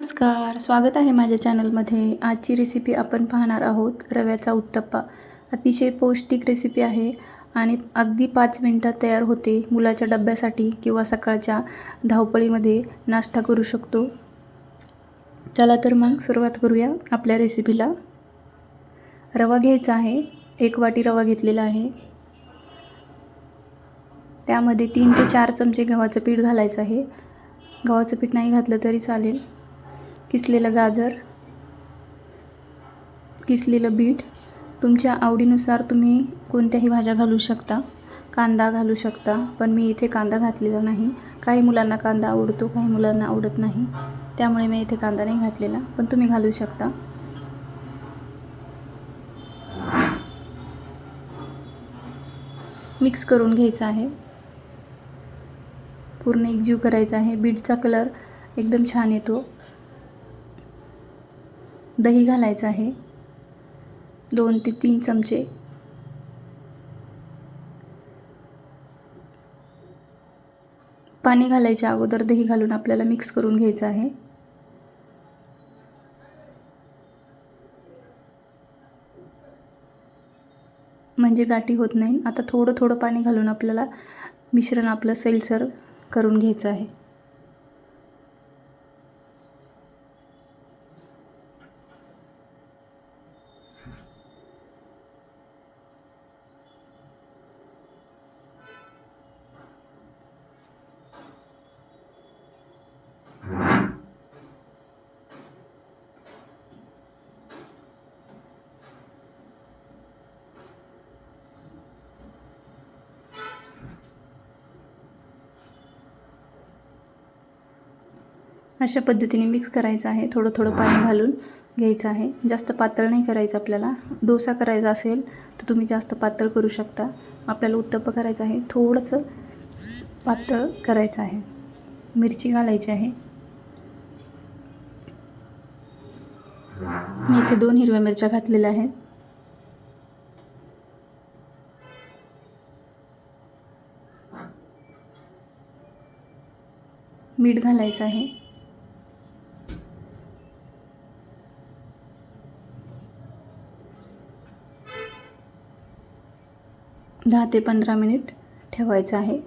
नमस्कार स्वागत आहे माझ्या चॅनलमध्ये. आजची रेसिपी आपण पाहणार आहोत रव्याचा उत्तप्पा. अतिशय पौष्टिक रेसिपी आहे आणि अगदी पाच मिनटात तयार होते. मुलाच्या डब्यासाठी किंवा सकाळच्या धावपळीमध्ये नाश्ता करू शकतो. चला तर मग सुरुवात करूया आपल्या रेसिपीला रवा घ्यायचा आहे. एक वाटी रवा घेतलेला आहे. त्यामध्ये तीन ते चार चमचे गव्हाचं पीठ घालायचं आहे. गव्हाचं पीठ नाही घातलं तरी चालेल. किसलेलं गाजर? किसलेलं बीट? तुमच्या आवडीनुसार तुम्ही कोणत्याही भाज्या घालू शकता. कांदा घालू शकता पण मी इथे कांदा घातलेला नाही. काही मुलांना कांदा आवडतो काही मुलांना आवडत नाही. त्यामुळे मी इथे कांदा नाही घातलेला पण तुम्ही घालू शकता. मिक्स करून घ्यायचं आहे. पूर्ण एकजीव करायचा आहे. बीटचा कलर एकदम छान येतो. दही घालायचं आहे. दोन ते तीन चमचे. पाणी घालायच्या अगोदर दही घालून आपल्याला मिक्स करून घ्यायचं आहे. म्हणजे गाठी होत नाही. आता थोडं थोडं पाणी घालून आपल्याला मिश्रण आपलं सैलसर करून घ्यायचं आहे. अशा पद्धतीने मिक्स करायचं आहे. थोडं थोडं पाणी घालून घ्यायचं आहे. जास्त पातळ नाही करायचं आपल्याला. डोसा करायचा असेल तर तुम्ही जास्त पातळ करू शकता. आपल्याला उत्तप्प करायचं आहे. थोडंसं पातळ करायचं आहे. मिरची घालायची आहे. मी इथे दोन हिरव्या मिरच्या घातलेल्या आहेत. मीठ घालायचं आहे. दहा ते पंधरा मिनिट ठेवायचं आहे.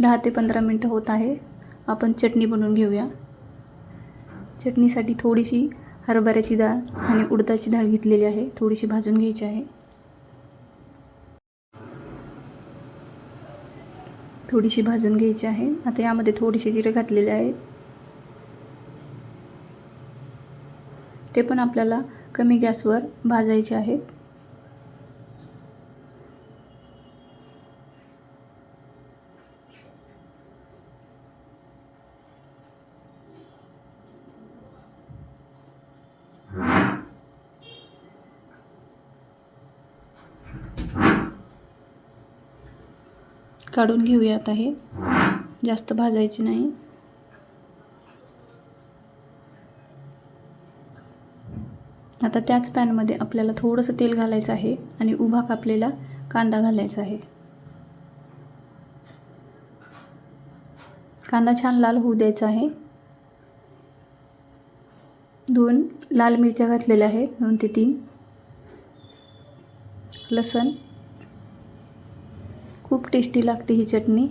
दहा ते पंधरा मिनटं होत आहे. आपण चटणी बनवून घेऊया. चटणीसाठी थोडीशी हरभऱ्याची डाळ आणि उडदाची डाळ घेतलेली आहे. थोडीशी भाजून घ्यायची आहे. थोडीशी भाजून घ्यायची आहे. आता यामध्ये थोडीशी जिरे घातलेले आहे ते पण आपल्याला कमी गॅसवर भाजायचे आहेत. काढून घेऊयात आहे. जास्त भाजायची नाही. आता त्याच पॅनमध्ये आपल्याला थोडंसं तेल घालायचं आहे आणि उभा कापलेला कांदा घालायचा आहे. कांदा छान लाल होऊ द्यायचा आहे. दोन लाल मिरच्या घातलेल्या आहेत. दोन ते तीन. लसण. खूप टेस्टी लागते ही चटणी.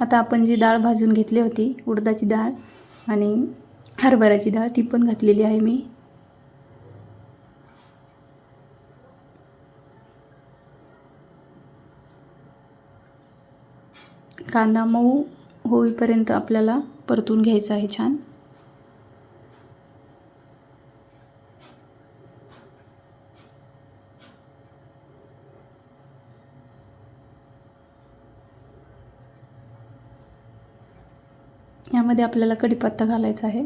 आता आपण जी डाळ भाजून घेतली होती उडदाची डाळ आणि हरभऱ्याची डाळ ती पण घातलेली आहे मी. कांदा मऊ होईपर्यंत आपल्याला परतून घ्यायचा आहे छान. यामध्ये आपल्याला कढीपत्ता घालायचा आहे.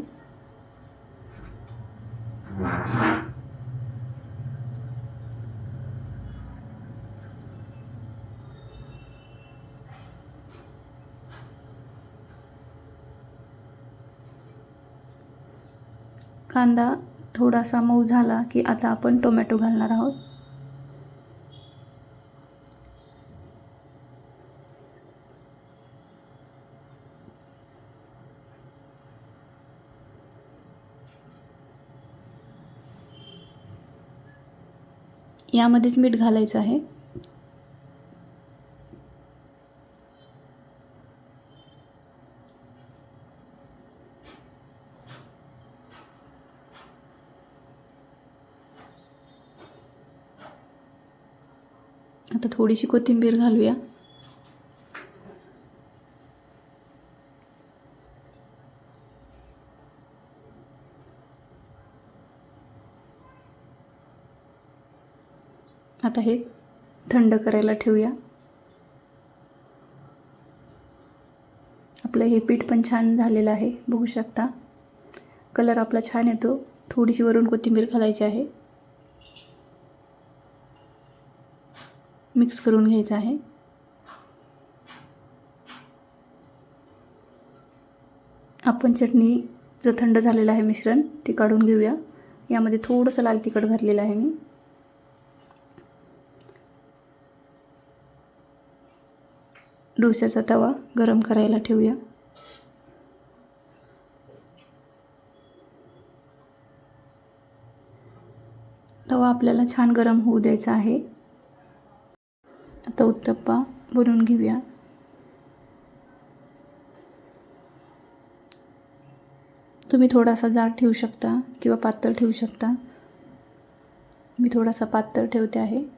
कांदा थोडासा मऊ झाला की आता आपण टोमॅटो घालणार आहोत. यामध्येच मीठ घालायचं आहे. आता थोडीशी कोथिंबीर घालूया. आता हे थंड करायला ठेवूया. आपलं हे पीठ पण छान झालेलं आहे बघू शकता. कलर आपला छान येतो. थोडीशी वरून कोथिंबीर घालायची आहे. मिक्स करून घ्यायचं आहे. आपण चटणीचं थंड झालेलं आहे मिश्रण ते काढून घेऊया. यामध्ये थोडंसं लाल तिखट घातलेलं आहे मी. डोस्याचा तवा गरम करायला ठेवूया. तवा आपल्याला छान गरम होऊ द्यायचा आहे. आता उत्तप्पा बनवून घेऊया. तुम्ही थोडासा जाड ठेवू शकता किंवा पातळ ठेवू शकता. मी थोडासा पातळ ठेवते आहे.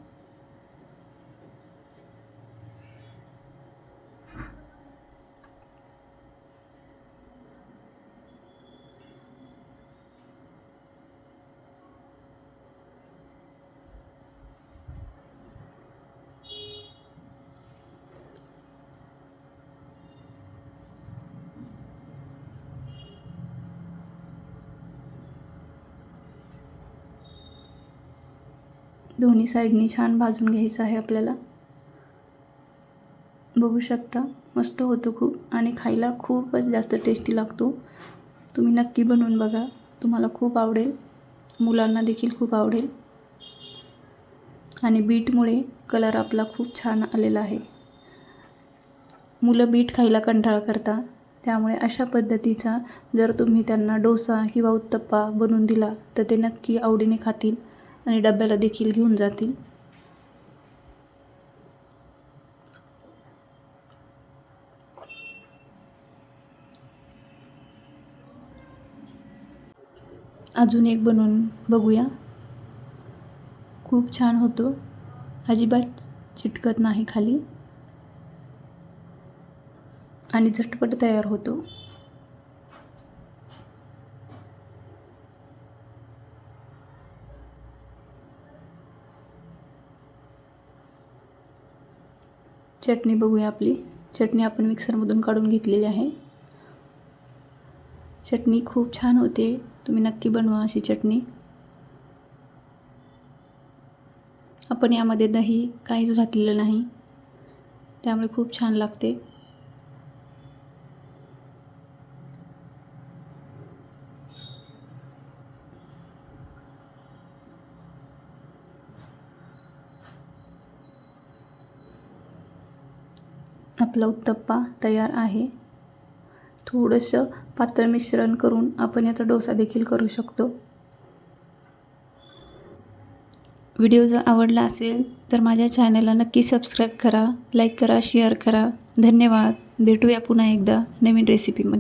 दोन्ही साईडनी छान भाजून घ्यायचं आहे आपल्याला. बघू शकता मस्त होतो खूप आणि खायला खूपच जास्त टेस्टी लागतो. तुम्ही नक्की बनवून बघा तुम्हाला खूप आवडेल. मुलांना देखील खूप आवडेल. आणि बीटमुळे कलर आपला खूप छान आलेला आहे. मुलं बीट खायला कंटाळा करता त्यामुळे अशा पद्धतीचा जर तुम्ही त्यांना डोसा किंवा उत्तप्पा बनवून दिला तर ते नक्की आवडीने खातील. आणि डब्याला देखील घेऊन जातील. अजून एक बनवून बघूया. खूप छान होतो. अजिबात चिटकत नाही खाली. आणि झटपट तयार होतो. चटणी बघूया आपली. चटणी आपण मिक्सरमधून काढून घेतलेली आहे. चटणी खूप छान होते. तुम्ही नक्की बनवा अशी चटणी. आपण यामध्ये दही काहीच घातलेलं नाही. त्यामुळे खूप छान लागते. आपला उत्तप्पा तयार आहे. थोडंसं पातळ मिश्रण करून आपण याचा डोसा देखील करू शकतो. व्हिडिओ जर आवडला असेल तर माझ्या चॅनलला नक्की सबस्क्राईब करा लाईक करा शेअर करा. धन्यवाद. भेटूया पुन्हा एकदा नवीन रेसिपीमध्ये